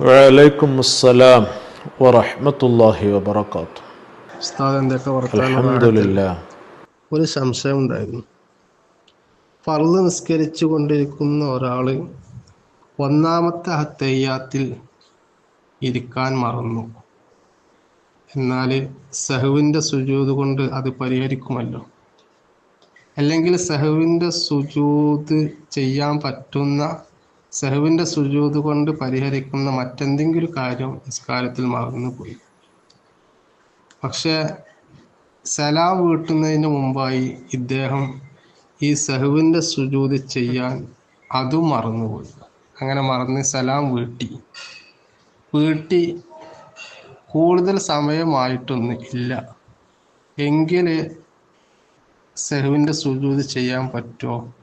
വലൈക്കും അസ്സലാം വറഹമത്തല്ലാഹി വബർക്കാത്തു ഒരു സംശയം ഉണ്ടായിരുന്നു. ഫർൾ നിസ്കരിച്ചു കൊണ്ടിരിക്കുന്ന ഒരാൾ ഒന്നാമത്തെ ഹത്തയ്യാത്തിൽ ഇരിക്കാൻ മറന്നു. എന്നാൽ സഹുവിന്റെ സുജൂത് കൊണ്ട് അത് പരിഹരിക്കുമല്ലോ. അല്ലെങ്കിൽ സഹുവിന്റെ സുജൂത് ചെയ്യാൻ പറ്റുന്ന സഹുവിന്റെ സുജൂത് കൊണ്ട് പരിഹരിക്കുന്ന മറ്റെന്തെങ്കിലും കാര്യം നിസ്കാരത്തിൽ മറന്നുപോയി പക്ഷെ സലാം വീട്ടുന്നതിന് മുമ്പായി ഇദ്ദേഹം ഈ സെഹുവിന്റെ സുജൂത് ചെയ്യാൻ അതും മറന്നുപോയി അങ്ങനെ മറന്ന് സലാം വീട്ടി. വീട്ടി കൂടുതൽ സമയമായിട്ടൊന്നും ഇല്ല. എങ്കിൽ സെഹുവിന്റെ സുജൂത് ചെയ്യാൻ പറ്റുമോ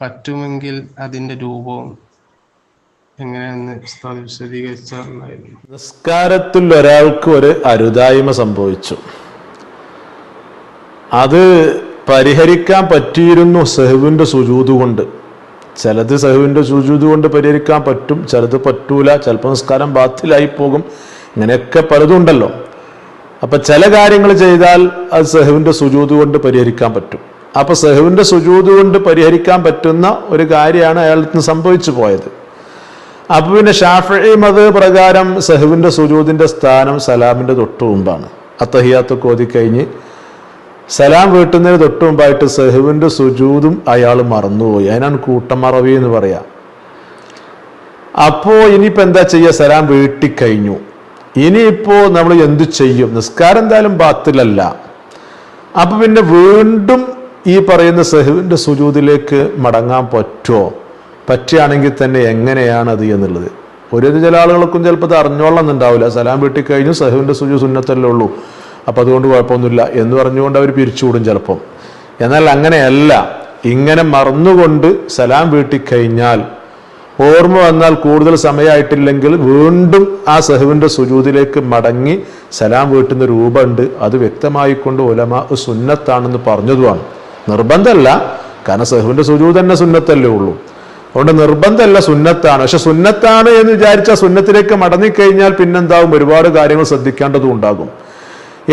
പറ്റുമെങ്കിൽ അതിന്റെ രൂപവും എങ്ങനെയെന്ന് ഉസ്താദ് നിസ്കാരത്തിൽ ഒരാൾക്ക് ഒരു അരുതായ്മ സംഭവിച്ചു. അത് പരിഹരിക്കാൻ പറ്റിയിരുന്നു സെഹുവിന്റെ സുജൂത് കൊണ്ട്. ചിലത് സെഹുവിന്റെ സുജൂത് കൊണ്ട് പരിഹരിക്കാൻ പറ്റും ചിലത് പറ്റൂല. ചിലപ്പോൾ നിസ്കാരം ബാത്തിലായി പോകും. ഇങ്ങനെയൊക്കെ പലതും ഉണ്ടല്ലോ. അപ്പൊ ചില കാര്യങ്ങൾ ചെയ്താൽ അത് സെഹുവിന്റെ സുജൂത് കൊണ്ട് പരിഹരിക്കാൻ പറ്റും. അപ്പൊ സെഹുവിന്റെ സുജൂത് കൊണ്ട് പരിഹരിക്കാൻ പറ്റുന്ന ഒരു കാര്യമാണ് അയാൾക്ക് സംഭവിച്ചു പോയത്. അപ്പൊ പിന്നെ ഷാഫി മത് പ്രകാരം സഹുവിന്റെ സുജൂദിന്റെ സ്ഥാനം സലാമിന്റെ തൊട്ടു മുമ്പാണ്. അത്തഹിയാത്ത് കോതി കഴിഞ്ഞ് സലാം വീട്ടുന്നതിന് തൊട്ടു മുമ്പായിട്ട് സഹുവിന്റെ സുജൂദും അയാൾ മറന്നുപോയി. അതിനാണ് കൂട്ടമറവി എന്ന് പറയാം. അപ്പോ ഇനിയിപ്പോ എന്താ ചെയ്യുക സലാം വീട്ടിക്കഴിഞ്ഞു. ഇനിയിപ്പോ നമ്മൾ എന്തു ചെയ്യും? നിസ്കാരം എന്തായാലും ബാത്തിലല്ല. അപ്പൊ പിന്നെ വീണ്ടും ഈ പറയുന്ന സഹുവിന്റെ സുജൂദിലേക്ക് മടങ്ങാൻ പറ്റുമോ? പറ്റുകയാണെങ്കിൽ തന്നെ എങ്ങനെയാണ് അത് എന്നുള്ളത്? ഒരു ചില ആളുകൾക്കും ചിലപ്പോൾ അറിഞ്ഞോളണം എന്നുണ്ടാവില്ല. സലാം വീട്ടിൽ കഴിഞ്ഞു സഹുവിന്റെ സുജു സുന്നത്തല്ലേ ഉള്ളൂ. അപ്പോൾ അതുകൊണ്ട് കുഴപ്പമൊന്നുമില്ല എന്ന് പറഞ്ഞുകൊണ്ട് അവർ പിരിച്ചുവിടും ചിലപ്പം. എന്നാൽ അങ്ങനെയല്ല. ഇങ്ങനെ മറന്നുകൊണ്ട് സലാം വീട്ടിൽ കഴിഞ്ഞാൽ ഓർമ്മ വന്നാൽ കൂടുതൽ സമയമായിട്ടില്ലെങ്കിൽ വീണ്ടും ആ സഹുവിന്റെ സുജൂതിലേക്ക് മടങ്ങി സലാം വീട്ടുന്ന രൂപമുണ്ട് അത് വ്യക്തമായിക്കൊണ്ട് ഒലമ സുന്നത്താണെന്ന് പറഞ്ഞതുമാണ്. നിർബന്ധമല്ല. കാരണം സഹുവിന്റെ സുജൂത് തന്നെ സുന്നത്തല്ലേ ഉള്ളൂ. അതുകൊണ്ട് നിർബന്ധമല്ല സുന്നത്താണ്. പക്ഷെ സുന്നത്താണ് എന്ന് വിചാരിച്ച സുന്നത്തിലേക്ക് മടങ്ങിക്കഴിഞ്ഞാൽ പിന്നെന്താവും? ഒരുപാട് കാര്യങ്ങൾ ശ്രദ്ധിക്കേണ്ടതും ഉണ്ടാകും.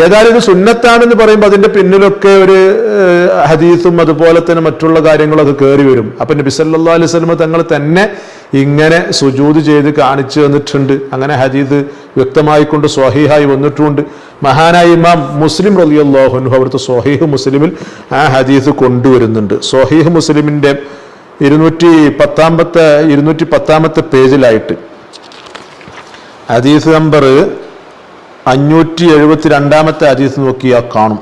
ഏതായാലും ഇത് സുന്നത്താണെന്ന് പറയുമ്പോൾ അതിന്റെ പിന്നിലൊക്കെ ഒരു ഹദീസും അതുപോലെ തന്നെ മറ്റുള്ള കാര്യങ്ങളൊക്കെ കയറി വരും. അപ്പൊ നബി സല്ലല്ലാഹു അലൈഹി സ്വലമ തങ്ങൾ തന്നെ ഇങ്ങനെ സുജൂത് ചെയ്ത് കാണിച്ചു തന്നിട്ടുണ്ട്. അങ്ങനെ ഹദീദ് വ്യക്തമായിക്കൊണ്ട് സ്വഹീഹായി വന്നിട്ടുണ്ട്. മഹാനായ ഇമാം മുസ്ലിം റളിയല്ലാഹു അൻഹു അവിടുത്തെ സ്വഹീഹ് മുസ്ലിമിൽ ആ ഹദീദ് കൊണ്ടുവരുന്നുണ്ട്. സ്വഹീഹ് മുസ്ലിമിന്റെ ഇരുന്നൂറ്റി പത്താമത്തെ ഇരുന്നൂറ്റി പത്താമത്തെ പേജിലായിട്ട്. ഹദീസ് നമ്പർ അഞ്ഞൂറ്റി എഴുപത്തി രണ്ടാമത്തെ ഹദീസ് നോക്കിയാൽ കാണും.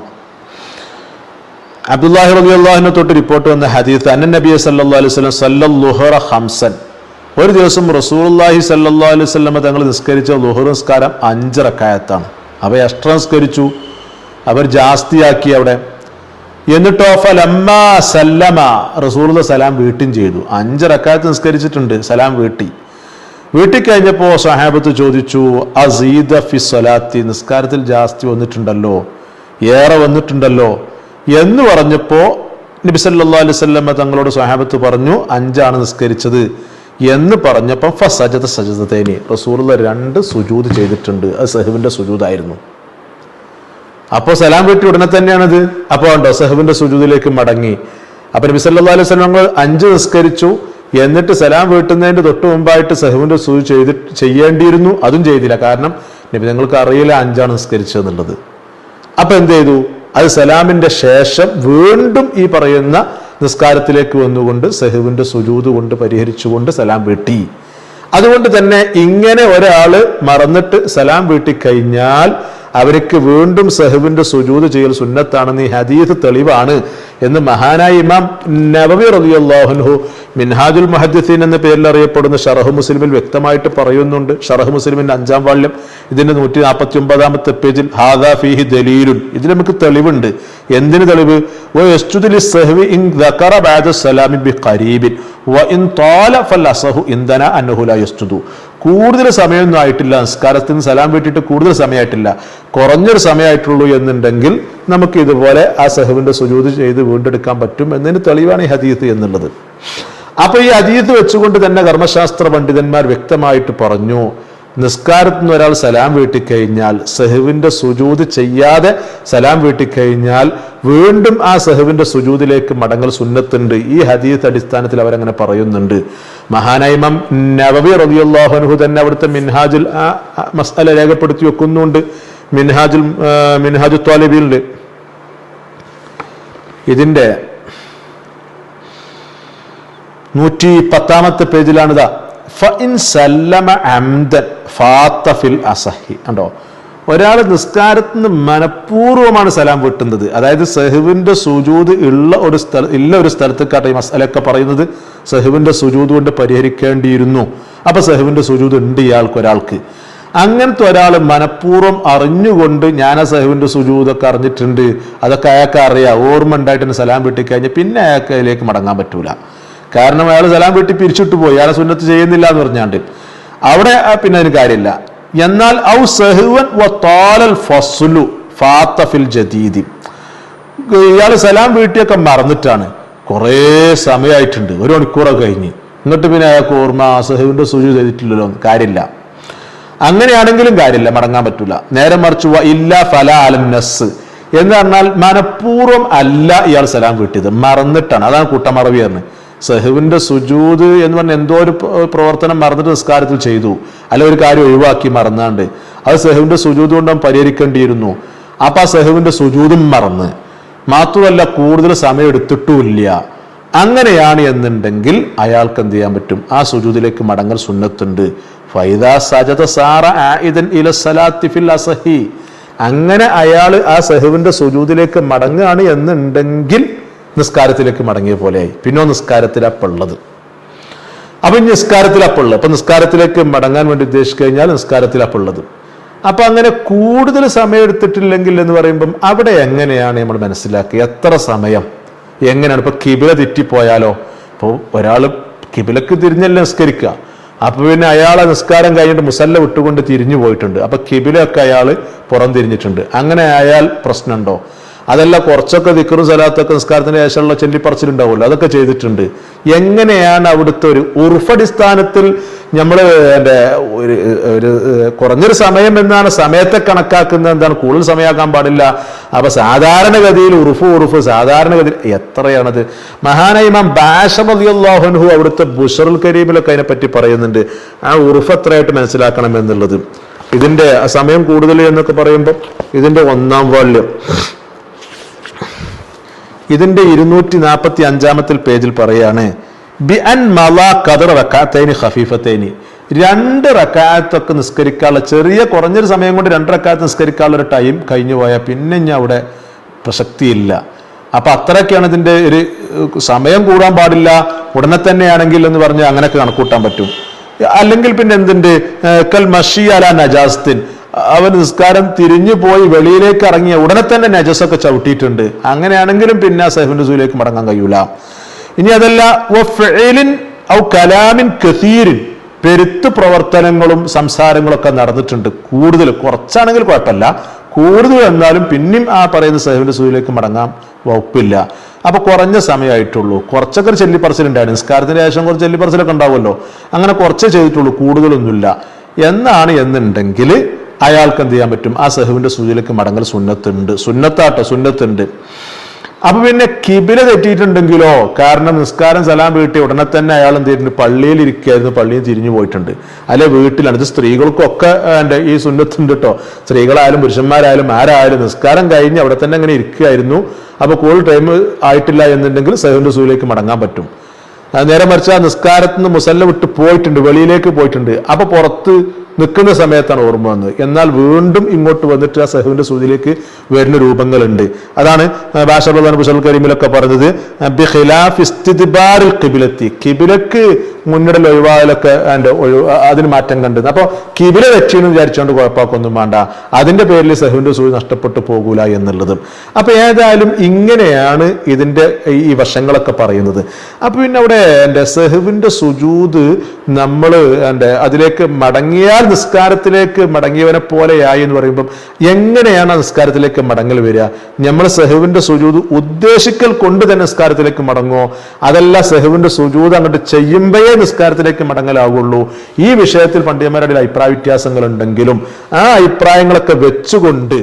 അബ്ദുല്ലാഹി റബി അള്ളാഹിനെ തൊട്ട് റിപ്പോർട്ട് വന്ന ഹദീസ് അന്ന നബിയെ സല്ലാ അലൈഹി സ്വലം ഹംസൻ ഒരു ദിവസം റസൂലുള്ളാഹി സല്ലാ അലൈഹി സ്വലമ തങ്ങൾ നിസ്കരിച്ച ലുഹർ നിസ്കാരം അഞ്ച് റക്കായത്താണ്. അവ എക്സ്ട്രാ നിസ്കരിച്ചു. അവർ ജാസ്തിയാക്കി അവിടെ. എന്നിട്ടോ ഫലമ്മ സല്ലമ. റസൂലുള്ള സലാം വീട്ടും ചെയ്തു. അഞ്ച് റക്കാത്ത് നിസ്കരിച്ചിട്ടുണ്ട്. സലാം വീട്ടി. വീട്ടിൽ കഴിഞ്ഞപ്പോൾ സഹാബത്ത് ചോദിച്ചു അസീദ ഫി സ്വലാത്തി. നിസ്കാരത്തിൽ ജാസ്തി വന്നിട്ടുണ്ടല്ലോ. ഏറെ വന്നിട്ടുണ്ടല്ലോ. എന്ന് പറഞ്ഞപ്പോൾ നബി വസല്ലമ തങ്ങളോട് സഹാബത്ത് പറഞ്ഞു അഞ്ചാണ് നിസ്കരിച്ചത്. എന്ന് പറഞ്ഞപ്പം ഫ സജത സജതേനി റസൂലുള്ള രണ്ട് സുജൂത് ചെയ്തിട്ടുണ്ട്. അത് സഹിബിന്റെ സുജൂതായിരുന്നു അപ്പോൾ സലാം വീട്ടി ഉടനെ തന്നെയാണിത്. അപ്പോൾ ഉണ്ടോ സഹബിന്റെ സുജൂദിലേക്ക് മടങ്ങി. അപ്പൊ നബി സല്ലല്ലാഹു അലൈഹി വസല്ലം ഞങ്ങൾ അഞ്ച് നിസ്കരിച്ചു. എന്നിട്ട് സലാം വീട്ടുന്നതിന്റെ തൊട്ട് മുമ്പായിട്ട് സഹബിന്റെ സുജു ചെയ്തി ചെയ്യേണ്ടിയിരുന്നു. അതും ചെയ്തില്ല. കാരണം നബി നിങ്ങൾക്ക് അറിയില്ല അഞ്ചാണ് നിസ്കരിച്ചതെന്നുള്ളത്. അപ്പൊ എന്ത് ചെയ്തു? അത് സലാമിന്റെ ശേഷം വീണ്ടും ഈ പറയുന്ന നിസ്കാരത്തിലേക്ക് വന്നുകൊണ്ട് സഹുവിന്റെ സുജൂത് കൊണ്ട് പരിഹരിച്ചുകൊണ്ട് സലാം വീട്ടി. അതുകൊണ്ട് തന്നെ ഇങ്ങനെ ഒരാൾ മറന്നിട്ട് സലാം വീട്ടി കഴിഞ്ഞാൽ അവർക്ക് വീണ്ടും സഹബിന്റെ സുജൂത് ചെയ്യൽ സുന്നത്താണെന്ന് ഈ ഹദീസ് തെളിവാണ് എന്ന് മഹാനായ ഇമാം നബവി റളിയല്ലാഹുൻഹു മിൻഹാദുൽ മഹദ്ദീൻ എന്ന പേരിൽ അറിയപ്പെടുന്ന ഷറഹ് മുസ്ലിമിൽ വ്യക്തമായിട്ട് പറയുന്നുണ്ട്. ഷറഹ് മുസ്ലിമിന്റെ അഞ്ചാം വാള്യം ഇതിന്റെ നൂറ്റി നാൽപ്പത്തി ഒമ്പതാമത്തെ പേജിൽ ഹാദാ ഫീഹി ദലീലുൻ. ഇതിൽ നമുക്ക് തെളിവുണ്ട്. എന്തിന് തെളിവ്? സലാമി ബി ഖരീബിൻ വ ഇൻ യസ്ജുദു കൂടുതൽ സമയമൊന്നും ആയിട്ടില്ല നിസ്കാരത്തിന് സലാം വീട്ടിട്ട് കൂടുതൽ സമയമായിട്ടില്ല. കുറഞ്ഞൊരു സമയമായിട്ടുള്ളൂ എന്നുണ്ടെങ്കിൽ നമുക്ക് ഇതുപോലെ ആ സഹുവിന്റെ സുജൂത് ചെയ്ത് വീണ്ടെടുക്കാൻ പറ്റും എന്നതിന് തെളിവാണ് ഈ ഹദീത്ത് എന്നുള്ളത്. അപ്പോൾ ഈ അതീത് വെച്ചുകൊണ്ട് തന്നെ കർമ്മശാസ്ത്ര പണ്ഡിതന്മാർ വ്യക്തമായിട്ട് പറഞ്ഞു നിസ്കാരത്തിൽ നിന്ന് ഒരാൾ സലാം വീട്ടിക്കഴിഞ്ഞാൽ സെഹുവിന്റെ സുജൂത് ചെയ്യാതെ സലാം വീട്ടിക്കഴിഞ്ഞാൽ വീണ്ടും ആ സെഹുവിന്റെ സുജൂതിലേക്ക് മടങ്ങൽ സുന്നത്തുണ്ട്. ഈ ഹദീസ് അടിസ്ഥാനത്തിൽ അവരങ്ങനെ പറയുന്നുണ്ട്. മഹാനൈമം നവവി റബിയുള്ളാഹുഹു തന്നെ അവിടുത്തെ മിൻഹാജുൽ മസ്അല രേഖപ്പെടുത്തി വെക്കുന്നുണ്ട്. മിൻഹാജുൽ മിൻഹാജു ത്വാലിബിലുണ്ട് ഇതിന്റെ നൂറ്റി പത്താമത്തെ പേജിലാണിതാ. ഇൻ സല്ലമ അംദൻ. ഫാത്ത ഫിൽ അസഹി. കണ്ടോ? ഒരാൾ നിസ്കാരത്തിൽ നിന്ന് മനഃപൂർവമാണ് സലാം വെട്ടുന്നത്. അതായത് സെഹുവിന്റെ സുജൂത് ഉള്ള ഒരു സ്ഥല ഇല്ല ഒരു സ്ഥലത്തേക്കാട്ടെ ഈ മസലൊക്കെ പറയുന്നത് സെഹുവിന്റെ സുജൂത് കൊണ്ട് പരിഹരിക്കേണ്ടിയിരുന്നു. അപ്പോൾ സെഹുവിന്റെ സുജൂത് ഉണ്ട് ഇയാൾക്ക് ഒരാൾക്ക്. അങ്ങനത്തെ ഒരാൾ മനഃപൂർവം അറിഞ്ഞുകൊണ്ട് ഞാൻ ആ സെഹുവിന്റെ സുജൂതൊക്കെ അറിഞ്ഞിട്ടുണ്ട്. അതൊക്കെ അയാൾക്ക് അറിയാം. ഓർമ്മ ഉണ്ടായിട്ട് തന്നെ സലാം വെട്ടിക്കഴിഞ്ഞാൽ പിന്നെ അയാൾക്ക് അതിലേക്ക് മടങ്ങാൻ പറ്റൂല. കാരണം അയാൾ സലാം വെട്ടി പിരിച്ചിട്ട് പോയി. അയാളെ സുന്നത്ത് ചെയ്യുന്നില്ല എന്ന് പറഞ്ഞാണ്ട്. അവിടെ പിന്നെ അതിന് കാര്യമില്ല. എന്നാൽ ഔ സഹുവൻ വ താലൽ ഫസ്ലു ഫാത്തഫിൽ ജദീദി. ഇയാൾ സലാം വീട്ടിയൊക്കെ മറന്നിട്ടാണ്. കുറേ സമയമായിട്ടുണ്ട് ഒരു മണിക്കൂറൊക്കെ കഴിഞ്ഞ്. എന്നിട്ട് പിന്നെ അയാൾക്ക് ഓർമ്മ സഹുവിന്റെ സുജു ചെയ്തിട്ടില്ലല്ലോ കാര്യമില്ല. അങ്ങനെയാണെങ്കിലും കാര്യമില്ല മടങ്ങാൻ പറ്റൂല. നേരെ മറിച്ച് ഇല്ല ഫല അലൻ നസ് എന്ന് പറഞ്ഞാൽ മനഃപൂർവം അല്ല ഇയാൾ സലാം വീട്ടിയത്. മറന്നിട്ടാണ്. അതാണ് കൂട്ടമറവി പറഞ്ഞത്. സഹുവിന്റെ സുജൂത് എന്ന് പറഞ്ഞ എന്തോ ഒരു പ്രവർത്തനം മറന്നിട്ട് നിസ്കാരത്തിൽ ചെയ്തു. അല്ലെ ഒരു കാര്യം ഒഴിവാക്കി മറന്നാണ്ട്. അത് സെഹുവിന്റെ സുജൂത് കൊണ്ട് പരിഹരിക്കേണ്ടിയിരുന്നു. അപ്പം ആ സെഹുവിന്റെ സുജൂതും മറന്ന്. മാത്രമല്ല കൂടുതൽ സമയം എടുത്തിട്ടുമില്ല. അങ്ങനെയാണ് എന്നുണ്ടെങ്കിൽ അയാൾക്ക് എന്ത് ചെയ്യാൻ പറ്റും? ആ സുജൂതിലേക്ക് മടങ്ങൽ സുന്നത്തുണ്ട്. ഫൈദാ സജത സാറ ആയിദൻ ഇല സലാത്തിഫിൽ അസഹി. അങ്ങനെ അയാൾ ആ സെഹുവിന്റെ സുജൂതിലേക്ക് മടങ്ങുകയാണ് എന്നുണ്ടെങ്കിൽ നിസ്കാരത്തിലേക്ക് മടങ്ങിയ പോലെയായി. പിന്നെ നിസ്കാരത്തിലപ്പുള്ളത്. അപ്പൊ നിസ്കാരത്തിലപ്പുള്ളത്. അപ്പൊ നിസ്കാരത്തിലേക്ക് മടങ്ങാൻ വേണ്ടി ഉദ്ദേശിച്ചു കഴിഞ്ഞാൽ നിസ്കാരത്തിലപ്പുള്ളത്. അപ്പൊ അങ്ങനെ കൂടുതൽ സമയം എടുത്തിട്ടില്ലെങ്കിൽ എന്ന് പറയുമ്പം അവിടെ എങ്ങനെയാണ് നമ്മൾ മനസ്സിലാക്കുക എത്ര സമയം? എങ്ങനെയാണ്? ഇപ്പൊ കിബില തെറ്റിപ്പോയാലോ? ഇപ്പോൾ ഒരാൾ കിബിലക്ക് തിരിഞ്ഞല്ല നിസ്കരിക്കുക. അപ്പോൾ പിന്നെ അയാളെ നിസ്കാരം കഴിഞ്ഞിട്ട് മുസല്ല വിട്ടുകൊണ്ട് തിരിഞ്ഞു പോയിട്ടുണ്ട്. അപ്പൊ കിബിലൊക്കെ അയാൾ പുറം തിരിഞ്ഞിട്ടുണ്ട്. അങ്ങനെ ആയാൽ പ്രശ്നമുണ്ടോ? അതല്ല കുറച്ചൊക്കെ ദിക്കറും സലാത്തൊക്കെ നിസ്കാരത്തിന് ശേഷമുള്ള ചെല്ലിപ്പറച്ചിലുണ്ടാവുമല്ലോ. അതൊക്കെ ചെയ്തിട്ടുണ്ട്. എങ്ങനെയാണ് അവിടുത്തെ ഒരു ഉറുഫടിസ്ഥാനത്തിൽ നമ്മൾ എന്റെ ഒരു ഒരു കുറഞ്ഞൊരു സമയം എന്നാണ് സമയത്തെ കണക്കാക്കുന്നത് എന്താണ്? കൂടുതൽ സമയമാക്കാൻ പാടില്ല. അപ്പൊ സാധാരണഗതിയിൽ ഉറുഫ് ഉറുഫ് സാധാരണഗതിയിൽ എത്രയാണത്? മഹാനൈമാം ബാഷമതിയുള്ളാഹുൻഹു അവിടുത്തെ ബുഷറുൽ കരീമിലൊക്കെ അതിനെപ്പറ്റി പറയുന്നുണ്ട്. ആ ഉറുഫ് എത്രയായിട്ട് മനസ്സിലാക്കണം എന്നുള്ളത്. ഇതിന്റെ സമയം കൂടുതൽ എന്നൊക്കെ പറയുമ്പോൾ ഇതിന്റെ ഒന്നാം വാല്യം. ഇതിന്റെ ഇരുന്നൂറ്റി നാൽപ്പത്തി അഞ്ചാമത്തെ പേജിൽ പറയാണ് ബി അൻ മല കദർ റക്കാത്തൈനി ഖഫീഫത്തൈനി. രണ്ട് റക്കാത്തൊക്കെ നിസ്കരിക്കാനുള്ള ചെറിയ കുറഞ്ഞൊരു സമയം കൊണ്ട് രണ്ട് റക്കാത്ത് നിസ്കരിക്കാനുള്ള ഒരു ടൈം കഴിഞ്ഞു പോയാൽ പിന്നെ ഞാൻ അവിടെ പ്രസക്തിയില്ല. അപ്പൊ അത്രയൊക്കെയാണ് ഇതിന്റെ ഒരു സമയം കൂടാൻ പാടില്ല. ഉടനെ തന്നെയാണെങ്കിൽ എന്ന് പറഞ്ഞ് അങ്ങനെയൊക്കെ കണക്കൂട്ടാൻ പറ്റും. അല്ലെങ്കിൽ പിന്നെ എന്തുണ്ട് കൽ മഷി അല നജാസ്തിൻ. അവൻ നിസ്കാരം തിരിഞ്ഞു പോയി വെളിയിലേക്ക് ഇറങ്ങിയ ഉടനെ തന്നെ നജസൊക്കെ ചവിട്ടിയിട്ടുണ്ട്. അങ്ങനെയാണെങ്കിലും പിന്നെ ആ സൈഫിന്റെ സൂലേക്ക് മടങ്ങാൻ കഴിയൂല. ഇനി അതല്ല ഔ കലാമിൻ കസീരിൻ. പെരുത്ത് പ്രവർത്തനങ്ങളും സംസാരങ്ങളൊക്കെ നടന്നിട്ടുണ്ട്. കൂടുതൽ കുറച്ചാണെങ്കിൽ കുഴപ്പമില്ല. കൂടുതൽ എന്നാലും പിന്നെയും ആ പറയുന്ന സഹിബിന്റെ സൂയിലേക്ക് മടങ്ങാൻ വകുപ്പില്ല. അപ്പൊ കുറഞ്ഞ സമയമായിട്ടുള്ളൂ. കുറച്ചൊക്കെ ഒരു ചെല്ലിപ്പറച്ചിലുണ്ടായിരുന്നു നിസ്കാരത്തിന് ശേഷം കുറച്ച് ചെല്ലിപ്പറച്ചിലൊക്കെ ഉണ്ടാവുമല്ലോ. അങ്ങനെ കുറച്ചേ ചെയ്തിട്ടുള്ളൂ. കൂടുതലൊന്നുമില്ല. എന്നാണ് എന്നുണ്ടെങ്കിൽ അയാൾക്ക് എന്ത് ചെയ്യാൻ പറ്റും? ആ സഹുവിന്റെ സൂചിലേക്ക് മടങ്ങൽ സുന്നത്തുണ്ട്. സുന്നത്താട്ടോ സുന്നത്തുണ്ട്. അപ്പൊ പിന്നെ കിബില തെറ്റിയിട്ടുണ്ടെങ്കിലോ കാരണം നിസ്കാരം സലാം വീട്ടിൽ ഉടനെ തന്നെ അയാൾ എന്ത് ചെയ്തിട്ടുണ്ട്? പള്ളിയിൽ ഇരിക്കുകയായിരുന്നു പള്ളിയിൽ തിരിഞ്ഞു പോയിട്ടുണ്ട്. അല്ലെ വീട്ടിലാണ്. ഇത് സ്ത്രീകൾക്കൊക്കെ എന്റെ ഈ സുന്നത്തുണ്ട് കേട്ടോ സ്ത്രീകളായാലും പുരുഷന്മാരായാലും ആരായാലും നിസ്കാരം കഴിഞ്ഞ് അവിടെ തന്നെ അങ്ങനെ ഇരിക്കുകയായിരുന്നു. അപ്പൊ കൂടുതൽ ടൈം ആയിട്ടില്ല എന്നുണ്ടെങ്കിൽ സഹുവിന്റെ സൂയിലേക്ക് മടങ്ങാൻ പറ്റും. നേരെ മറിച്ച് ആ നിസ്കാരത്തിൽ നിന്ന് മുസല്ല വിട്ട് പോയിട്ടുണ്ട്. വെളിയിലേക്ക് പോയിട്ടുണ്ട്. അപ്പൊ പുറത്ത് നിൽക്കുന്ന സമയത്താണ് ഓർമ്മ വന്നത്. എന്നാൽ വീണ്ടും ഇങ്ങോട്ട് വന്നിട്ട് ആ സഹുവിന്റെ സൂചിയിലേക്ക് വരുന്ന രൂപങ്ങളുണ്ട്. അതാണ് ഭാഷാപ്രധാന ബുഷൽ കരീമിലൊക്കെ പറഞ്ഞത് കിബിലത്തി. കിബിലക്ക് മുന്നിടൽ ഒഴിവാകലൊക്കെ അതിന്റെ ഒഴിവ് അതിന് മാറ്റം കണ്ടത്. അപ്പോൾ കിബില വെച്ചെന്ന് വിചാരിച്ചുകൊണ്ട് കുഴപ്പമൊന്നും വേണ്ട. അതിന്റെ പേരിൽ സഹുവിന്റെ സൂചി നഷ്ടപ്പെട്ടു പോകൂല എന്നുള്ളതും. അപ്പൊ ഏതായാലും ഇങ്ങനെയാണ് ഇതിന്റെ ഈ വശങ്ങളൊക്കെ പറയുന്നത്. അപ്പൊ പിന്നെ അവിടെ എന്റെ സഹുവിന്റെ സുജൂത് നമ്മൾ എന്റെ അതിലേക്ക് മടങ്ങിയാൽ നിസ്കാരത്തിലേക്ക് മടങ്ങിയവനെ പോലെയായി എന്ന് പറയുമ്പം എങ്ങനെയാണ് ആ നിസ്കാരത്തിലേക്ക് മടങ്ങൽ വരിക? നമ്മൾ സെഹുവിന്റെ സുജൂത് ഉദ്ദേശിക്കൽ കൊണ്ട് തന്നെ നിസ്കാരത്തിലേക്ക് മടങ്ങുമോ അതല്ല സെഹുവിന്റെ സുജൂത് അങ്ങോട്ട് ചെയ്യുമ്പോഴേ നിസ്കാരത്തിലേക്ക് മടങ്ങലാവുള്ളൂ. ഈ വിഷയത്തിൽ പണ്ഡിതന്മാരുടെ അഭിപ്രായ വ്യത്യാസങ്ങൾ ഉണ്ടെങ്കിലും ആ അഭിപ്രായങ്ങളൊക്കെ വെച്ചുകൊണ്ട്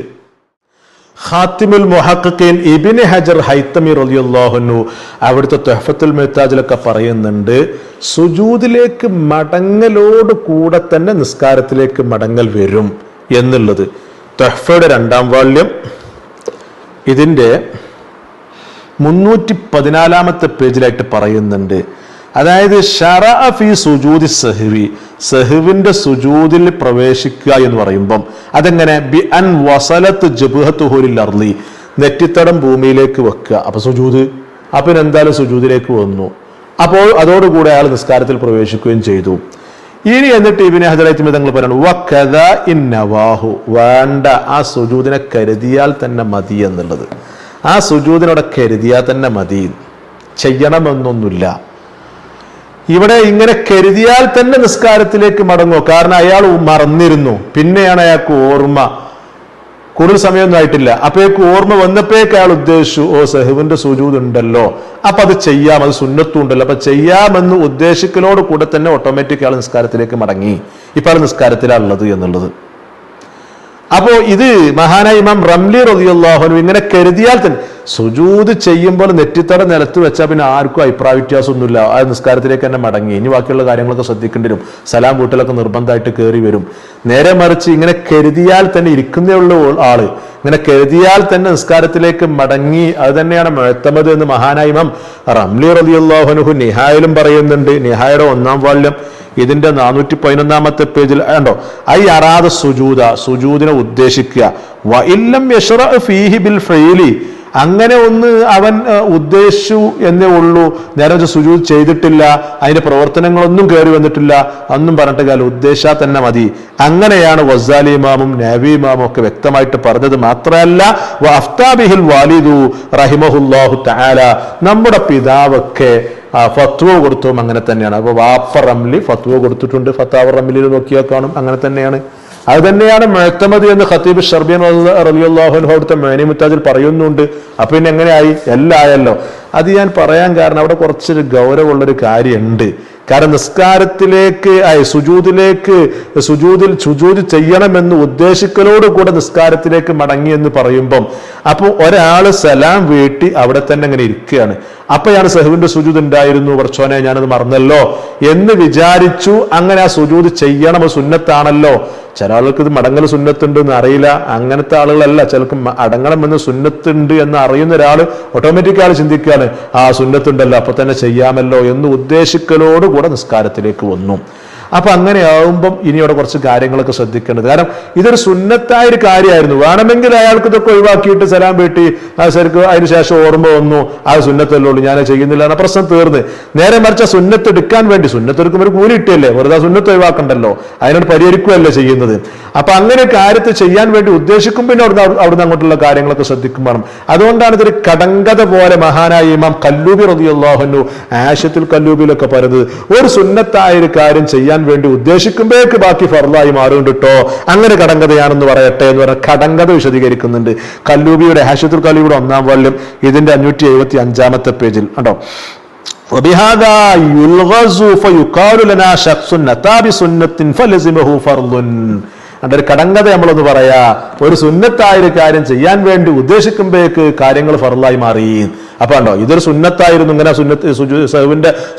ഖാത്തിമുൽ മുഹഖഖീൻ ഇബ്നു ഹജർ ഹൈത്തമി റലിയുല്ലാഹുനു അവിടുത്തെ തൊഹഫത്തുൽ മെഹ്താജിലൊക്കെ പറയുന്നുണ്ട് സുജൂദിലേക്ക് മടങ്ങലോട് കൂടെ തന്നെ നിസ്കാരത്തിലേക്ക് മടങ്ങൽ വരും എന്നുള്ളത്. തൊഹഫയുടെ രണ്ടാം വാള്യം ഇതിന്റെ മുന്നൂറ്റി പതിനാലാമത്തെ പേജിലായിട്ട് പറയുന്നുണ്ട്. അതായത് ഷറ ഫി സുജൂദി സഹ്വി സഹുവിന്റെ സുജൂദിൽ പ്രവേശിക്കുക എന്ന് പറയുമ്പം അതെങ്ങനെ? ബി അൻ വസലത്ത് ജബുഹത്തുഹുലിൽ അർലി നെറ്റിത്തടം ഭൂമിയിലേക്ക് വെക്കുക. അപ്പൊ സുജൂദ് അപ്പൊ എന്തായാലും സുജൂദിലേക്ക് വന്നു. അപ്പോൾ അതോടുകൂടെ അയാൾ നിസ്കാരത്തിൽ പ്രവേശിക്കുകയും ചെയ്തു. ഇനി എന്നിട്ട് ഇബിനെ ഹജറായി തങ്ങൾ പറയുന്നു വക്കഥ ഇന്നവാഹു വേണ്ട ആ സുജൂദിനെ കരുതിയാൽ തന്നെ മതി എന്നുള്ളത്. ആ സുജൂദിനോടെ കരുതിയാൽ തന്നെ മതി. ചെയ്യണമെന്നൊന്നുമില്ല. ഇവിടെ ഇങ്ങനെ കരുതിയാൽ തന്നെ നിസ്കാരത്തിലേക്ക് മടങ്ങും. കാരണം അയാൾ മറന്നിരുന്നു. പിന്നെയാണ് അയാൾക്ക് ഓർമ്മ. കൂടുതൽ സമയമൊന്നും ആയിട്ടില്ല. അപ്പോഴേക്ക് ഓർമ്മ വന്നപ്പോഴേക്ക് അയാൾ ഉദ്ദേശിച്ചു ഓ സഹുവിന്റെ സുജൂത് ഉണ്ടല്ലോ അപ്പൊ അത് ചെയ്യാം. അത് സുന്നത്തും ഉണ്ടല്ലോ. അപ്പൊ ചെയ്യാമെന്ന് ഉദ്ദേശിക്കലോട് കൂടെ തന്നെ ഓട്ടോമാറ്റിക് അയാൾ നിസ്കാരത്തിലേക്ക് മടങ്ങി. ഇപ്പൊ അയാൾ നിസ്കാരത്തിലാണുള്ളത് എന്നുള്ളത്. അപ്പോ ഇത് മഹാനായ ഇമാം റംലി റതിയുള്ളാഹുനു ഇങ്ങനെ കരുതിയാൽ തന്നെ സുജൂത് ചെയ്യുമ്പോൾ നെറ്റിത്തട നിലത്ത് വെച്ചാൽ പിന്നെ ആർക്കും അഭിപ്രായ വ്യത്യാസമൊന്നുമില്ല. ആ നിസ്കാരത്തിലേക്ക് തന്നെ മടങ്ങി. ഇനി ബാക്കിയുള്ള കാര്യങ്ങളൊക്കെ ശ്രദ്ധിക്കേണ്ടി വരും. സലാം കൂട്ടലൊക്കെ നിർബന്ധമായിട്ട് കയറി വരും. നേരെ മറിച്ച് ഇങ്ങനെ കരുതിയാൽ തന്നെ ഇരിക്കുന്നേ ഉള്ള ആൾ. ഇങ്ങനെ കരുതിയാൽ തന്നെ നിസ്കാരത്തിലേക്ക് മടങ്ങി. അത് തന്നെയാണ് മുഴത്തമത് എന്ന് മഹാനായിമം റംലി റളിയല്ലാഹുനുഹു നിഹായിലും പറയുന്നുണ്ട്. നിഹായുടെ ഒന്നാം വാള്യം ഇതിന്റെ നാനൂറ്റി പതിനൊന്നാമത്തെ പേജിൽ ഉണ്ടോ ഐ അറാദ സുജൂദ. സുജൂദിനെ ഉദ്ദേശിക്കുക. വ ഇല്ലം ഫീഹി ബിൽ ഫൈലി. അങ്ങനെ ഒന്ന് അവൻ ഉദ്ദേശിച്ചു എന്നേ ഉള്ളൂ. നേരെ സുജു ചെയ്തിട്ടില്ല. അതിന്റെ പ്രവർത്തനങ്ങളൊന്നും കയറി വന്നിട്ടില്ല. അന്നും പറഞ്ഞിട്ട് കാലം ഉദ്ദേശാ തന്നെ മതി. അങ്ങനെയാണ് വസാലി ഇമാമും നാവി ഇമാമും ഒക്കെ വ്യക്തമായിട്ട് പറഞ്ഞത് മാത്രമല്ല അഫ്താബിഹിൽ വാലിദു റഹിമഹുല്ലാഹു തആല. നമ്മുടെ പിതാവൊക്കെ ഫത്വ കൊടുത്തതും അങ്ങനെ തന്നെയാണ്. അപ്പൊ വാപ്പ റംലി ഫത്വ കൊടുത്തിട്ടുണ്ട്. ഫത്താവ് റംലിയിൽ നോക്കിയാൽ കാണും. അങ്ങനെ തന്നെയാണ്. അത് തന്നെയാണ് മുഴത്തമതി എന്ന് ഖത്തീബ് ഷർബിയൻ റലിയുള്ളാഹുൻ അവിടുത്തെ മേനി മുത്താജിൽ പറയുന്നുണ്ട്. അപ്പൊ പിന്നെ എങ്ങനെയായി? എല്ലാം ആയല്ലോ അത് ഞാൻ പറയാൻ കാരണം അവിടെ കുറച്ചൊരു ഗൗരവമുള്ളൊരു കാര്യമുണ്ട്. കാരണം നിസ്കാരത്തിലേക്ക് ആയി സുജൂതിലേക്ക് സുജൂതിൽ സുജൂദ് ചെയ്യണമെന്ന് ഉദ്ദേശിക്കലോടുകൂടെ നിസ്കാരത്തിലേക്ക് മടങ്ങി എന്ന് പറയുമ്പം അപ്പോൾ ഒരാൾ സലാം വീട്ടി അവിടെ തന്നെ അങ്ങനെ ഇരിക്കുകയാണ്. അപ്പോഴാണ് സഹുവിന്റെ സുജൂത് ഉണ്ടായിരുന്നു. വർച്ചോനെ ഞാനത് മറന്നല്ലോ. എന്ന് വിചാരിച്ചു അങ്ങനെ ആ സുജൂത് ചെയ്യണം. സുന്നത്താണല്ലോ. ചില ആളുകൾക്ക് ഇത് മടങ്ങൽ സുന്നത്തുണ്ട് എന്ന് അറിയില്ല. അങ്ങനത്തെ ആളുകളല്ല. ചിലർക്ക് അടങ്ങണം അടങ്ങണമെന്ന് സുന്നത്തുണ്ട് എന്ന് അറിയുന്ന ഒരാൾ ഓട്ടോമാറ്റിക് ആൾ ചിന്തിക്കുകയാണ്. ആ സുന്നത്തുണ്ടല്ലോ അപ്പൊ തന്നെ ചെയ്യാമല്ലോ എന്ന് ഉദ്ദേശിക്കലോട് കൂടെ നിസ്കാരത്തിലേക്ക് വന്നു. അപ്പൊ അങ്ങനെ ആവുമ്പം ഇനി അവിടെ കുറച്ച് കാര്യങ്ങളൊക്കെ ശ്രദ്ധിക്കേണ്ടത്. കാരണം ഇതൊരു സുന്നത്തായ ഒരു കാര്യമായിരുന്നു. വേണമെങ്കിൽ അയാൾക്ക് ഇതൊക്കെ ഒഴിവാക്കിയിട്ട് സലാം വീട്ടി ശരിക്കും അതിനുശേഷം ഓർമ്മ വന്നു ആ സുന്നത്തല്ലേ ഉള്ളൂ ഞാൻ ചെയ്യുന്നില്ല എന്ന പ്രശ്നം തീർന്ന്. നേരെ മറിച്ച് ആ സുന്നത്ത് എടുക്കാൻ വേണ്ടി സുന്നത്ത് എടുക്കുമ്പോൾ ഒരു കൂലി കിട്ടിയല്ലേ? വെറുതെ സുന്നത്ത് ഒഴിവാക്കണ്ടല്ലോ? അതിനോട് പരിഹരിക്കുകയല്ലേ ചെയ്യുന്നത്? അപ്പൊ അങ്ങനെ കാര്യത്തെ ചെയ്യാൻ വേണ്ടി ഉദ്ദേശിക്കും പിന്നെ അവിടുന്ന് അവിടുന്ന് അങ്ങോട്ടുള്ള കാര്യങ്ങളൊക്കെ ശ്രദ്ധിക്കും വേണം. അതുകൊണ്ടാണ് ഇതൊരു കടങ്കത പോലെ മഹാനായ ഇമാം കല്ലൂബി റതിയുള്ളാഹുനു ആശത്തിൽ കല്ലൂബിയിലൊക്കെ പറയുന്നത് ഒരു സുന്നത്തായ ഒരു കാര്യം ചെയ്യാൻ വേണ്ടി ഉദ്ദേശിക്കുമ്പോഴേക്ക് ബാക്കി ഫർലായി മാറും കേട്ടോ അങ്ങനെ കടങ്കഥയാണെന്ന് പറയട്ടെ എന്ന് പറഞ്ഞ കടങ്കഥ വിശദീകരിക്കുന്നുണ്ട് കല്ലൂബിയുടെ ആശത്തുൽ കല്ലൂബിയുടെ ഒന്നാം വാള്യം ഇതിന്റെ അഞ്ഞൂറ്റി എഴുപത്തി അഞ്ചാമത്തെ പേജിൽ കണ്ടോ وبهذا يلغز فيقال لنا شخص نتا بسنة فلزمه فرض അതിന്റെ ഒരു കടങ്കഥ നമ്മളൊന്ന് പറയാ ഒരു സുന്നത്തായ ഒരു കാര്യം ചെയ്യാൻ വേണ്ടി ഉദ്ദേശിക്കുമ്പോഴേക്ക് കാര്യങ്ങൾ ഫറലായി മാറി അപ്പൊ ഉണ്ടോ ഇതൊരു സുന്നത്തായിരുന്നു ഇങ്ങനെ സുന്നത്ത് സുജു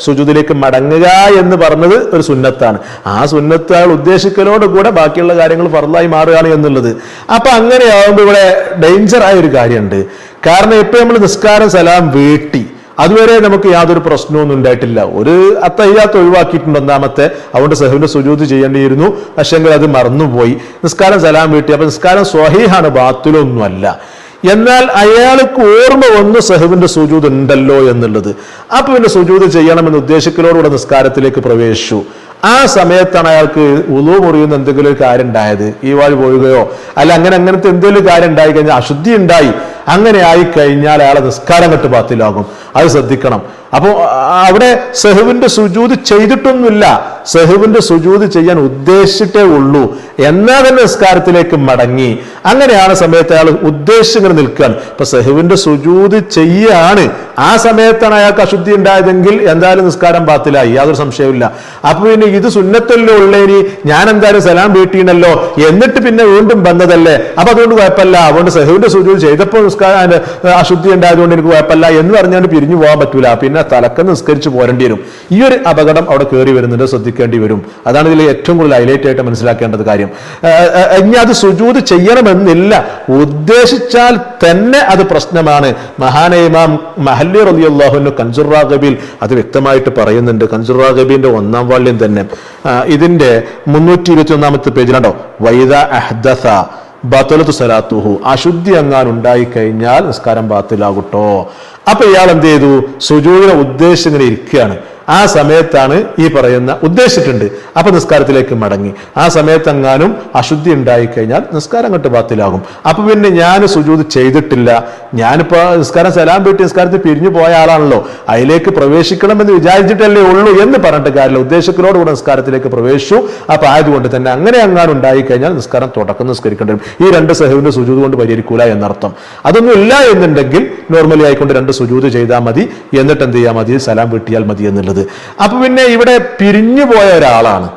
സുജുതിലേക്ക് മടങ്ങുക എന്ന് പറഞ്ഞത് ഒരു സുന്നത്താണ്. ആ സുന്നത്ത് അയാൾ ഉദ്ദേശിക്കലോട് കൂടെ ബാക്കിയുള്ള കാര്യങ്ങൾ ഫറലായി മാറുകയാണ് എന്നുള്ളത്. അപ്പൊ അങ്ങനെയാവുമ്പോൾ ഇവിടെ ഡേഞ്ചർ ആയ ഒരു കാര്യമുണ്ട്. കാരണം ഇപ്പൊ നമ്മൾ നിസ്കാരം സലാം വീട്ടി. അതുവരെ നമുക്ക് യാതൊരു പ്രശ്നമൊന്നും ഉണ്ടായിട്ടില്ല. ഒരു അത്തയ്യാത്ത് ഒഴിവാക്കിയിട്ടുണ്ട് ഒന്നാമത്തെ. അതുകൊണ്ട് സഹുവിന്റെ സുജൂത് ചെയ്യേണ്ടിയിരുന്നു. പക്ഷെങ്കിൽ അത് മറന്നുപോയി. നിസ്കാരം സലാം വീട്ടി. അപ്പൊ നിസ്കാരം സ്വഹീഹാണ് ബാത്തിലൊന്നുമല്ല. എന്നാൽ അയാൾക്ക് ഓർമ്മ വന്ന് സഹുവിന്റെ സുജൂത് ഉണ്ടല്ലോ എന്നുള്ളത്. അപ്പൊ പിന്നെ സുജൂത് ചെയ്യണമെന്ന് ഉദ്ദേശിക്കലോടുകൂടെ നിസ്കാരത്തിലേക്ക് പ്രവേശിച്ചു. ആ സമയത്താണ് അയാൾക്ക് ഉളു മുറിയുന്ന എന്തെങ്കിലും ഒരു കാര്യം ഉണ്ടായത്. ഈ വാഴ് പോവുകയോ അല്ല അങ്ങനെ അങ്ങനത്തെ എന്തെങ്കിലും കാര്യം ഉണ്ടായി കഴിഞ്ഞാൽ അശുദ്ധി ഉണ്ടായി. അങ്ങനെ ആയി കഴിഞ്ഞാൽ അയാളെ നിസ്കാരം കെട്ട് ബാത്തിലാകും അത് ശ്രദ്ധിക്കണം. അപ്പോൾ അവിടെ സെഹുവിന്റെ സുജൂത് ചെയ്തിട്ടൊന്നുമില്ല. സെഹുവിന്റെ സുജൂത് ചെയ്യാൻ ഉദ്ദേശിച്ചിട്ടേ ഉള്ളൂ. എന്നാൽ തന്നെ നിസ്കാരത്തിലേക്ക് മടങ്ങി. അങ്ങനെയാണ് സമയത്ത് അയാൾ ഉദ്ദേശിച്ചിങ്ങനെ നിൽക്കുകയാണ് ഇപ്പൊ സെഹുവിന്റെ സുജൂത് ചെയ്യാണ്. ആ സമയത്താണ് അയാൾക്ക് അശുദ്ധി ഉണ്ടായതെങ്കിൽ എന്തായാലും നിസ്കാരം പാത്തിലായി യാതൊരു സംശയവുമില്ല. അപ്പൊ പിന്നെ ഇത് സുന്നത്തല്ലോ ഉള്ളേനി ഞാൻ എന്തായാലും സലാം വീട്ടിണല്ലോ. എന്നിട്ട് പിന്നെ വീണ്ടും വന്നതല്ലേ? അപ്പൊ അതുകൊണ്ട് കുഴപ്പമില്ല. അതുകൊണ്ട് സെഹുവിന്റെ സുജൂത് ചെയ്തപ്പോൾ നിസ്കാരം അശുദ്ധി ഉണ്ടായതുകൊണ്ട് എനിക്ക് കുഴപ്പമില്ല എന്ന് പറഞ്ഞുകൊണ്ട് പിരിഞ്ഞു പോകാൻ പറ്റൂല. പിന്നെ തലക്ക് നിസ്കരിച്ചു പോരേണ്ടി വരും. ഈ ഒരു അപകടം അവിടെ കയറി വരുന്നുണ്ട് ശ്രദ്ധിക്കേണ്ടി വരും. അതാണ് ഇതിൽ ഏറ്റവും കൂടുതൽ ഹൈലൈറ്റ് ആയിട്ട് മനസ്സിലാക്കേണ്ടത് കാര്യം. ഇനി അത് സുജൂത് ചെയ്യണമെന്നില്ല. ഉദ്ദേശിച്ചാൽ തന്നെ അത് പ്രശ്നമാണ്. മഹാന ഇമാം മഹല്ലി റളിയല്ലാഹുവിന് കൻസുറാഗബിൽ അത് വ്യക്തമായിട്ട് പറയുന്നുണ്ട്. കൻസുറാഗബിന്റെ ഒന്നാം വാള്യം തന്നെ. ഇതിന്റെ മുന്നൂറ്റി ഇരുപത്തി ഒന്നാമത്തെ പേജിലാണ്ടോ വൈദ അഹ്ദസ. ബത്തലത്തു സലാത്തുഹു അശുദ്ധി എങ്ങാൻ ഉണ്ടായി കഴിഞ്ഞാൽ നിസ്കാരം ബാത്തിലാകട്ടോ. അപ്പൊ ഇയാൾ എന്ത് ചെയ്തു? സുജൂദിനെ ഉദ്ദേശം ഇങ്ങനെ ഇരിക്കുകയാണ്. ആ സമയത്താണ് ഈ പറയുന്ന ഉദ്ദേശിച്ചിട്ടുണ്ട്. അപ്പൊ നിസ്കാരത്തിലേക്ക് മടങ്ങി. ആ സമയത്തെങ്ങാനും അശുദ്ധി ഉണ്ടായി കഴിഞ്ഞാൽ നിസ്കാരം അങ്ങോട്ട് ബാത്തിലാകും. അപ്പൊ പിന്നെ ഞാൻ സുജൂത് ചെയ്തിട്ടില്ല. ഞാനിപ്പോ നിസ്കാരം സലാം വീട്ടി നിസ്കാരത്തിൽ പിരിഞ്ഞു പോയ ആളാണല്ലോ. അതിലേക്ക് പ്രവേശിക്കണമെന്ന് വിചാരിച്ചിട്ടല്ലേ ഉള്ളൂ എന്ന് പറഞ്ഞിട്ട് കാര്യമില്ല. ഉദ്ദേശത്തിലോടുകൂടെ നിസ്കാരത്തിലേക്ക് പ്രവേശിച്ചു. അപ്പൊ ആയതുകൊണ്ട് തന്നെ അങ്ങനെ അങ്ങാനും ഉണ്ടായി കഴിഞ്ഞാൽ നിസ്കാരം തുടക്കം നിസ്കരിക്കേണ്ടി വരും. ഈ രണ്ട് സഹുവിന്റെ സുജൂത് കൊണ്ട് പരിഹരിക്കൂല എന്നർത്ഥം. അതൊന്നും ഇല്ല എന്നുണ്ടെങ്കിൽ നോർമലി ആയിക്കൊണ്ട് രണ്ട് സുജൂത് ചെയ്താൽ മതി. എന്നിട്ട് എന്ത് ചെയ്യാൽ മതി? സലാം വീട്ടിയാൽ മതി എന്നുള്ളത്. അപ്പൊ പിന്നെ ഇവിടെ പിരിഞ്ഞു പോയ ഒരാളാണ്.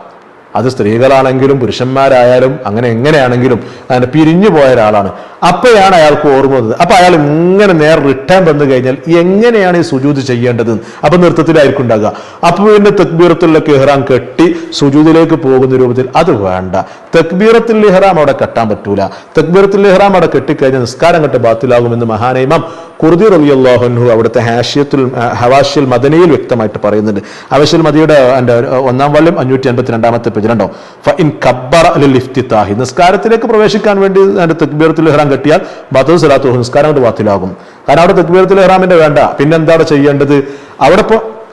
അത് സ്ത്രീകളാണെങ്കിലും പുരുഷന്മാരായാലും അങ്ങനെ എങ്ങനെയാണെങ്കിലും അങ്ങനെ പിരിഞ്ഞു പോയ ഒരാളാണ്. അപ്പോഴാണ് അയാൾക്ക് ഓർമ്മ വന്നത്. അപ്പൊ അയാൾ ഇങ്ങനെ നേരെ റിട്ടേൺ വന്നു കഴിഞ്ഞാൽ എങ്ങനെയാണ് ഈ സുജൂത് ചെയ്യേണ്ടത്? അപ്പൊ നൃത്തത്തിലായിരിക്കും ഉണ്ടാകുക അപ്പൊ പിന്നെ തെക്ബീറത്തുള്ള ഇഹ്റാം കെട്ടി സുജൂതിലേക്ക് പോകുന്ന രൂപത്തിൽ അത് വേണ്ട. തെക്ബീറത്തിൽ ഇഹ്റാം അവിടെ കെട്ടാൻ പറ്റൂല. തെക്ബീറത്തിൽ ഇഹ്റാം അവിടെ കെട്ടിക്കഴിഞ്ഞാൽ നിസ്കാരം കെട്ട് ബാത്തിലാകുമെന്ന് മഹാനൈമം കുർദി റലിയല്ലാഹുൻഹു അവിടുത്തെ ഹാഷ്യത്തുൽ ഹവാഷ്യൽ മദനയിൽ വ്യക്തമായിട്ട് പറയുന്നുണ്ട്. ഹവാഷ്യൽ മദിയുടെ എന്റെ ഒന്നാം വള്ളിയും അഞ്ഞൂറ്റി അൻപത്തി രണ്ടാമത്തെ പേജിലുണ്ടോ ഇൻ കബ്ബറ ലിൽ ഇഫ്തിതാഹി നിസ്കാരത്തിലേക്ക് പ്രവേശിക്കാൻ വേണ്ടി തക്ബീറത്തുൽ ഇഹ്റാം കെട്ടിയാൽ ബാത്തു സലാത്തു നിസ്കാരം കൊണ്ട് ബാത്തിലാകും. കാരണം അവിടെ തെക്ബീറത്തുൽ ഇറാമിന്റെ വേണ്ട. പിന്നെ എന്താണ് ചെയ്യേണ്ടത്? അവിടെ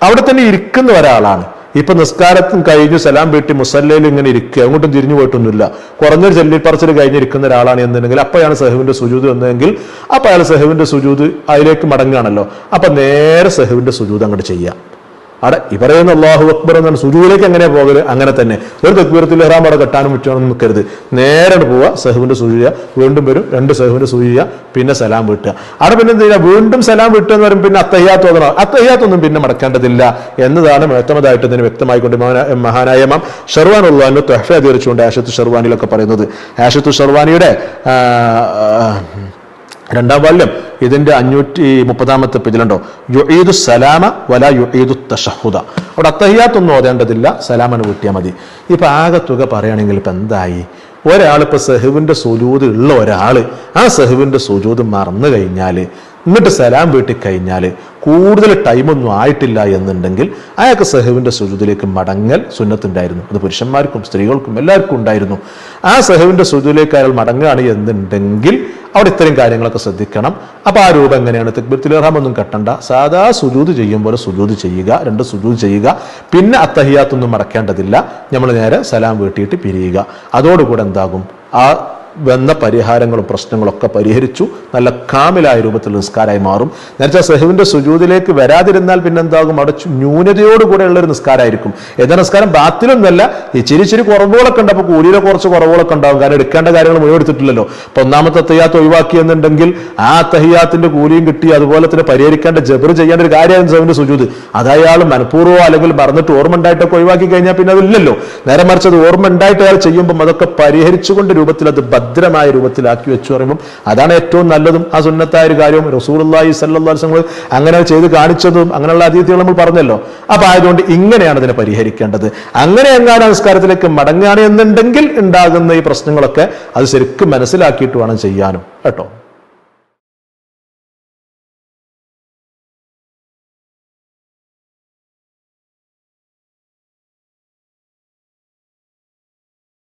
അവിടെ തന്നെ ഇരിക്കുന്ന ഒരാളാണ്. ഇപ്പൊ നിസ്കാരത്തും കഴിഞ്ഞു സലാം വീട്ടി മുസല്ലയിൽ ഇങ്ങനെ ഇരിക്കുക. അങ്ങോട്ടും തിരിഞ്ഞു പോയിട്ടൊന്നുമില്ല. കുറഞ്ഞൊരു ചെല്ലിപ്പറച്ചിൽ കഴിഞ്ഞിരിക്കുന്ന ഒരാളാണ് എന്നുണ്ടെങ്കിൽ അപ്പോഴാണ് സഹുവിന്റെ സുജൂത് വന്നതെങ്കിൽ അപ്പൊ അയാൾ സഹുവിന്റെ സുജൂത് അതിലേക്ക് മടങ്ങുകയാണല്ലോ. അപ്പൊ നേരെ സഹുവിന്റെ സുജൂത് അങ്ങോട്ട് ചെയ്യാം. അവിടെ ഈ പറയുന്ന അള്ളാഹു അക്ബർ എന്നാണ് സുജൂലേക്ക് എങ്ങനെ പോകൽ? അങ്ങനെ തന്നെ. ഒരു തെക്ബീറത്തിൽ ഇഹ്റാം അവിടെ കെട്ടാനും പറ്റുമെന്ന് നിൽക്കരുത്. നേരെ പോവുക സഹുവിന്റെ സൂചിയ വീണ്ടും വരും രണ്ട് സഹുവിന്റെ സൂചിയ പിന്നെ സലാം വീട്ടുക. അവിടെ പിന്നെ എന്ത് ചെയ്യുക? വീണ്ടും സലാം വീട്ടുക എന്ന് പറയുമ്പോൾ പിന്നെ അത്തയ്യാത്ത് ഓതണം അത്തയ്യാത്തൊന്നും പിന്നെ മടക്കേണ്ടതില്ല എന്നതാണ് മേത്തമതായിട്ട് ഇതിന് വ്യക്തമായിക്കൊണ്ട് മഹാന- മഹാനായ മാം ഷർവാൻ ഉള്ളു തൊഹഫ അധികരിച്ചുകൊണ്ട് ആഷത്ത് ഷർവാനിലൊക്കെ പറയുന്നത്. ആഷത്ത് ഷർവാനിയുടെ രണ്ടാം വാല്യം ഇതിന്റെ അഞ്ഞൂറ്റി മുപ്പതാമത്തെ പേജിലുണ്ടോ യുഈദു സലാമ വല യുഈദു തഷഹുദ അവിടെ അത്തഹിയാത്തൊന്നും ഓതേണ്ടതില്ല. സലാമന് വീട്ടിയാൽ മതി. ഇപ്പൊ ആകെ തുക പറയുകയാണെങ്കിൽ ഇപ്പൊ എന്തായി? ഒരാൾ സെഹുവിന്റെ സുജൂത് ഉള്ള ഒരാൾ ആ സെഹുവിന്റെ സുജൂത് മറന്നു കഴിഞ്ഞാൽ എന്നിട്ട് സലാം വീട്ടിൽ കഴിഞ്ഞാൽ കൂടുതൽ ടൈമൊന്നും ആയിട്ടില്ല എന്നുണ്ടെങ്കിൽ അയാൾക്ക് സഹുവിന്റെ സുജുദിലേക്ക് മടങ്ങൽ സുന്നത്തുണ്ടായിരുന്നു. അത് പുരുഷന്മാർക്കും സ്ത്രീകൾക്കും എല്ലാവർക്കും ഉണ്ടായിരുന്നു. ആ സഹുവിന്റെ സുജുദിലേക്ക് അയാൾ മടങ്ങുകയാണ് എന്നുണ്ടെങ്കിൽ അവിടെ ഇത്തരം കാര്യങ്ങളൊക്കെ ശ്രദ്ധിക്കണം. അപ്പോൾ ആ രൂപം എങ്ങനെയാണ്? തെക്ബിർത്തിലേറാം ഒന്നും കെട്ടണ്ട. സാധാ സുജൂത് ചെയ്യുമ്പോൾ സുജൂത് ചെയ്യുക രണ്ട് സുജൂത് ചെയ്യുക. പിന്നെ അത്തഹിയാത്തൊന്നും മടക്കേണ്ടതില്ല നമ്മൾ നേരെ സലാം വീട്ടിയിട്ട് പിരിയുക. അതോടുകൂടെ എന്താകും? ആ വന്ന പരിഹാരങ്ങളും പ്രശ്നങ്ങളൊക്കെ പരിഹരിച്ചു. നല്ല കാമിലായ രൂപത്തിൽ നിസ്കാരമായി മാറും. നേരത്തെ സെഹുവിന്റെ സുജൂതിലേക്ക് വരാതിരുന്നാൽ പിന്നെന്താകും? അവിടെ ന്യൂനതയോടുകൂടെയുള്ള ഒരു നിസ്കാരമായിരിക്കും. ഏതാ നിസ്കാരം ബാത്തിലൊന്നല്ല ഈ ചിരി ചിരി കുറവുകളൊക്കെ ഉണ്ട്. അപ്പോൾ കൂലിയിലെ കുറച്ച് കുറവുകളൊക്കെ ഉണ്ടാകും. കാരണം എടുക്കേണ്ട കാര്യങ്ങൾ മുഴുവൻ എടുത്തിട്ടില്ലല്ലോ. അപ്പൊ ഒന്നാമത്തെ തയ്യാത്ത് ഒഴിവാക്കിയെന്നുണ്ടെങ്കിൽ ആ തഹിയാത്തിന്റെ കൂലിയും കിട്ടി. അതുപോലെ തന്നെ പരിഹരിക്കേണ്ട ജബർ ചെയ്യേണ്ട ഒരു കാര്യമായിരുന്നു സെഹുവിന്റെ സുജൂത്. അത് അയാൾ അല്ലെങ്കിൽ മറന്നിട്ട് ഓർമ്മ ഉണ്ടായിട്ടൊക്കെ ഒഴിവാക്കി കഴിഞ്ഞാൽ പിന്നെ അതില്ലല്ലോ. നേരെ മറിച്ച് അത് ഓർമ്മ ഉണ്ടായിട്ട് അയാൾ ചെയ്യുമ്പോൾ അതൊക്കെ പരിഹരിച്ചുകൊണ്ട് രൂപത്തിൽ അത് ഭദ്രമായ രൂപത്തിലാക്കി വെച്ചു പറയുമ്പോൾ അതാണ് ഏറ്റവും നല്ലതും ആ സുന്നത്തായ ഒരു കാര്യവും. റസൂർല്ലാഹി സല്ലാസ്ങ്ങൾ അങ്ങനെ ചെയ്ത് കാണിച്ചതും അങ്ങനെയുള്ള അതീതികൾ നമ്മൾ പറഞ്ഞല്ലോ. അപ്പൊ ആയതുകൊണ്ട് ഇങ്ങനെയാണ് അതിനെ പരിഹരിക്കേണ്ടത്. അങ്ങനെ എങ്ങാനും നമസ്കാരത്തിലേക്ക് മടങ്ങുകയാണ് എന്നുണ്ടെങ്കിൽ ഉണ്ടാകുന്ന ഈ പ്രശ്നങ്ങളൊക്കെ അത് ശരിക്കും മനസ്സിലാക്കിയിട്ട് വേണം ചെയ്യാനും. കേട്ടോ?